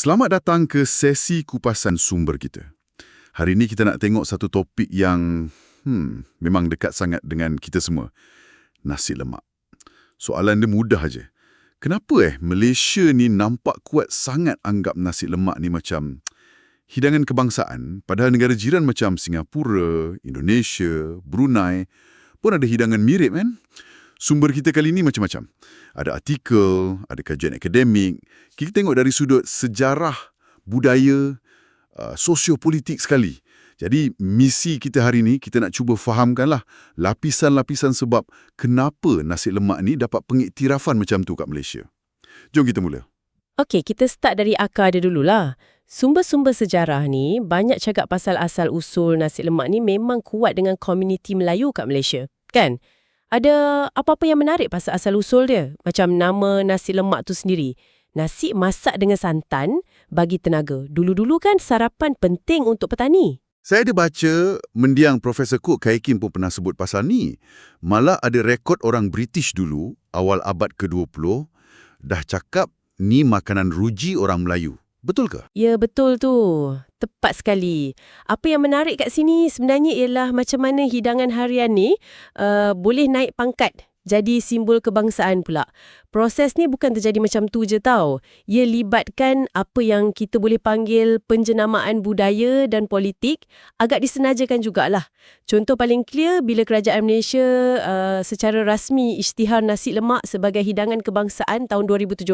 Selamat datang ke sesi kupasan sumber kita. Hari ini kita nak tengok satu topik yang hmm, memang dekat sangat dengan kita semua. Nasi lemak. Soalan dia mudah aja. Kenapa eh Malaysia ni nampak kuat sangat anggap nasi lemak ni macam hidangan kebangsaan padahal negara jiran macam Singapura, Indonesia, Brunei pun ada hidangan mirip kan? Sumber kita kali ini macam-macam. Ada artikel, ada kajian akademik. Kita tengok dari sudut sejarah, budaya, uh, sosiopolitik sekali. Jadi misi kita hari ini, kita nak cuba fahamkanlah lapisan-lapisan sebab kenapa nasi lemak ni dapat pengiktirafan macam tu kat Malaysia. Jom kita mula. Okey, kita start dari akar dia dululah. Sumber-sumber sejarah ni banyak cakap pasal asal-usul nasi lemak ni memang kuat dengan komuniti Melayu kat Malaysia, kan? Ada apa-apa yang menarik pasal asal-usul dia? Macam nama nasi lemak tu sendiri. Nasi masak dengan santan bagi tenaga. Dulu-dulu kan sarapan penting untuk petani. Saya ada baca mendiang Profesor Cook Kai Kim pun pernah sebut pasal ni. Malah ada rekod orang British dulu, awal abad ke-20, dah cakap ni makanan ruji orang Melayu. Betul ke? Ya, betul tu. Tepat sekali. Apa yang menarik kat sini sebenarnya ialah macam mana hidangan harian ni uh, boleh naik pangkat jadi simbol kebangsaan pula. Proses ni bukan terjadi macam tu je tau. Ia libatkan apa yang kita boleh panggil penjenamaan budaya dan politik agak disenajakan jugalah. Contoh paling clear bila kerajaan Malaysia uh, secara rasmi isytihar nasi lemak sebagai hidangan kebangsaan tahun 2017.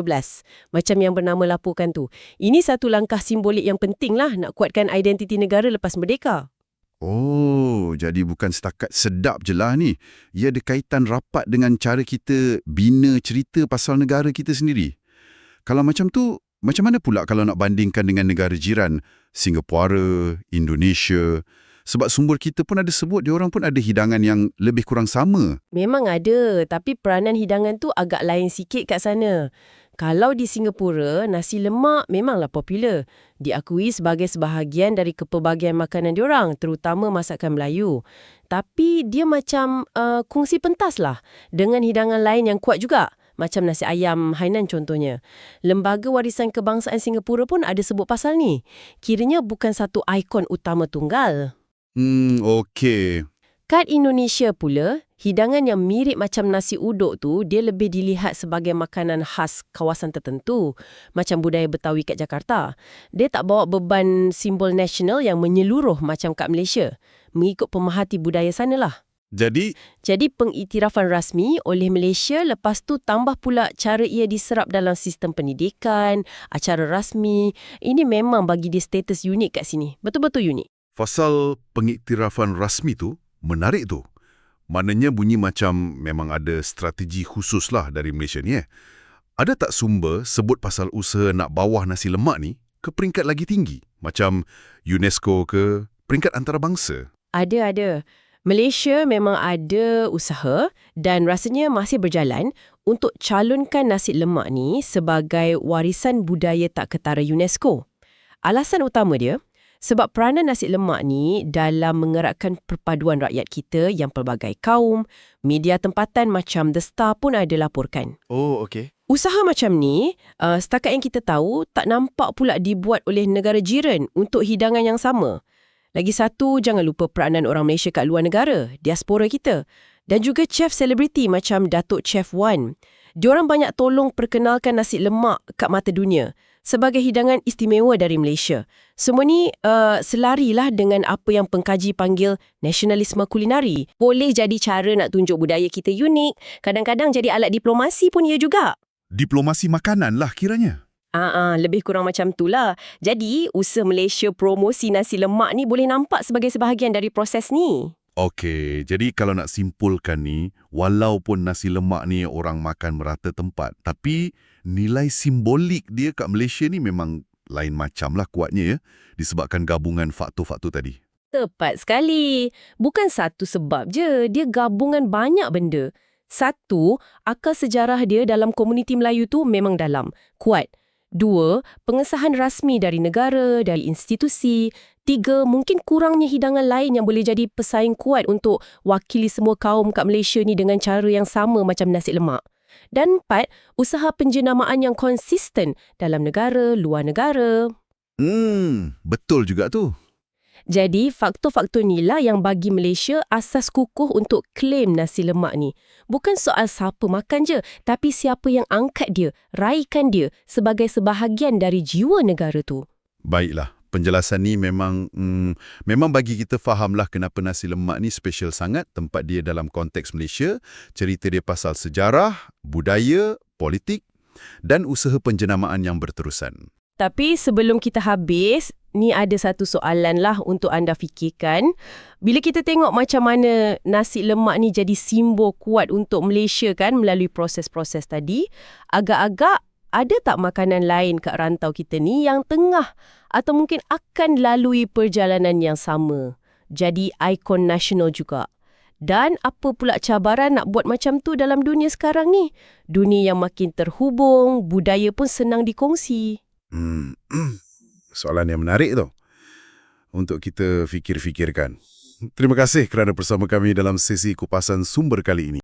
Macam yang bernama laporkan tu. Ini satu langkah simbolik yang penting lah nak kuatkan identiti negara lepas merdeka. Oh, jadi bukan setakat sedap je lah ni. Ia ada kaitan rapat dengan cara kita bina cerita pasal negara kita sendiri. Kalau macam tu, macam mana pula kalau nak bandingkan dengan negara jiran? Singapura, Indonesia. Sebab sumber kita pun ada sebut, dia orang pun ada hidangan yang lebih kurang sama. Memang ada, tapi peranan hidangan tu agak lain sikit kat sana. Kalau di Singapura, nasi lemak memanglah popular. Diakui sebagai sebahagian dari kepelbagian makanan diorang, terutama masakan Melayu. Tapi dia macam uh, kongsi pentas lah dengan hidangan lain yang kuat juga. Macam nasi ayam Hainan contohnya. Lembaga Warisan Kebangsaan Singapura pun ada sebut pasal ni. Kiranya bukan satu ikon utama tunggal. Hmm, okey. Kat Indonesia pula, hidangan yang mirip macam nasi uduk tu dia lebih dilihat sebagai makanan khas kawasan tertentu macam budaya Betawi kat Jakarta. Dia tak bawa beban simbol nasional yang menyeluruh macam kat Malaysia mengikut pemerhati budaya sanalah. Jadi, Jadi pengiktirafan rasmi oleh Malaysia lepas tu tambah pula cara ia diserap dalam sistem pendidikan, acara rasmi. Ini memang bagi dia status unik kat sini. Betul-betul unik. Fasal pengiktirafan rasmi tu menarik tu. Maknanya bunyi macam memang ada strategi khusus lah dari Malaysia ni eh. Ada tak sumber sebut pasal usaha nak bawah nasi lemak ni ke peringkat lagi tinggi? Macam UNESCO ke peringkat antarabangsa? Ada, ada. Malaysia memang ada usaha dan rasanya masih berjalan untuk calonkan nasi lemak ni sebagai warisan budaya tak ketara UNESCO. Alasan utama dia, sebab peranan nasi lemak ni dalam mengeratkan perpaduan rakyat kita yang pelbagai kaum, media tempatan macam The Star pun ada laporkan. Oh, okey. Usaha macam ni, uh, setakat yang kita tahu, tak nampak pula dibuat oleh negara jiran untuk hidangan yang sama. Lagi satu, jangan lupa peranan orang Malaysia kat luar negara, diaspora kita. Dan juga chef selebriti macam Datuk Chef Wan. Diorang banyak tolong perkenalkan nasi lemak kat mata dunia sebagai hidangan istimewa dari Malaysia. Semua ni uh, selarilah dengan apa yang pengkaji panggil nasionalisme kulinari. Boleh jadi cara nak tunjuk budaya kita unik, kadang-kadang jadi alat diplomasi pun ia juga. Diplomasi makanan lah kiranya. Ah, ah, lebih kurang macam tu lah. Jadi, usaha Malaysia promosi nasi lemak ni boleh nampak sebagai sebahagian dari proses ni. Okey, jadi kalau nak simpulkan ni, walaupun nasi lemak ni orang makan merata tempat, tapi nilai simbolik dia kat Malaysia ni memang lain macam lah kuatnya ya, disebabkan gabungan faktor-faktor tadi. Tepat sekali. Bukan satu sebab je, dia gabungan banyak benda. Satu, akar sejarah dia dalam komuniti Melayu tu memang dalam, kuat. Dua, pengesahan rasmi dari negara, dari institusi. Tiga, mungkin kurangnya hidangan lain yang boleh jadi pesaing kuat untuk wakili semua kaum kat Malaysia ni dengan cara yang sama macam nasi lemak. Dan empat, usaha penjenamaan yang konsisten dalam negara, luar negara. Hmm, betul juga tu. Jadi, faktor-faktor inilah yang bagi Malaysia asas kukuh untuk klaim nasi lemak ni. Bukan soal siapa makan je, tapi siapa yang angkat dia, raikan dia sebagai sebahagian dari jiwa negara tu. Baiklah, penjelasan ni memang hmm, memang bagi kita fahamlah kenapa nasi lemak ni special sangat tempat dia dalam konteks Malaysia, cerita dia pasal sejarah, budaya, politik dan usaha penjenamaan yang berterusan. Tapi sebelum kita habis, ni ada satu soalan lah untuk anda fikirkan. Bila kita tengok macam mana nasi lemak ni jadi simbol kuat untuk Malaysia kan melalui proses-proses tadi, agak-agak ada tak makanan lain kat rantau kita ni yang tengah atau mungkin akan lalui perjalanan yang sama? Jadi ikon nasional juga. Dan apa pula cabaran nak buat macam tu dalam dunia sekarang ni? Dunia yang makin terhubung, budaya pun senang dikongsi. Hmm, soalan yang menarik tu untuk kita fikir-fikirkan. Terima kasih kerana bersama kami dalam sesi kupasan sumber kali ini.